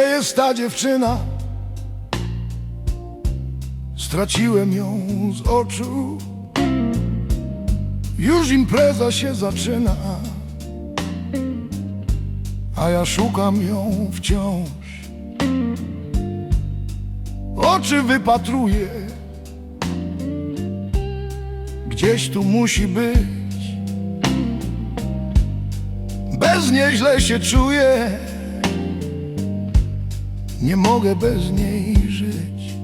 jest ta dziewczyna? Straciłem ją z oczu. Już impreza się zaczyna, a ja szukam ją wciąż. Oczy wypatruję, gdzieś tu musi być. Bez niej źle się czuję, nie mogę bez niej żyć.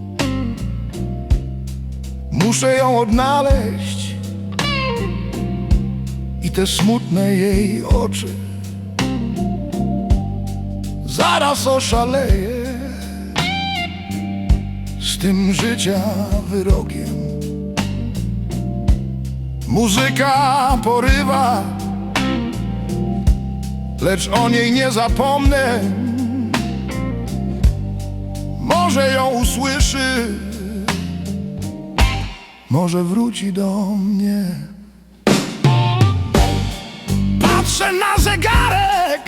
Muszę ją odnaleźć i te smutne jej oczy. Zaraz oszaleję z tym życia wyrokiem. Muzyka porywa, lecz o niej nie zapomnę. Może ją usłyszy, może wróci do mnie. Patrzę na zegarek,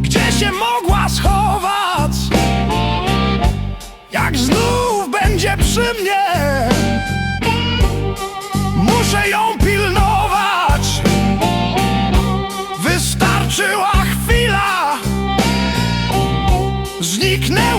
gdzie się mogła schować. Jak znów będzie przy mnie, weakness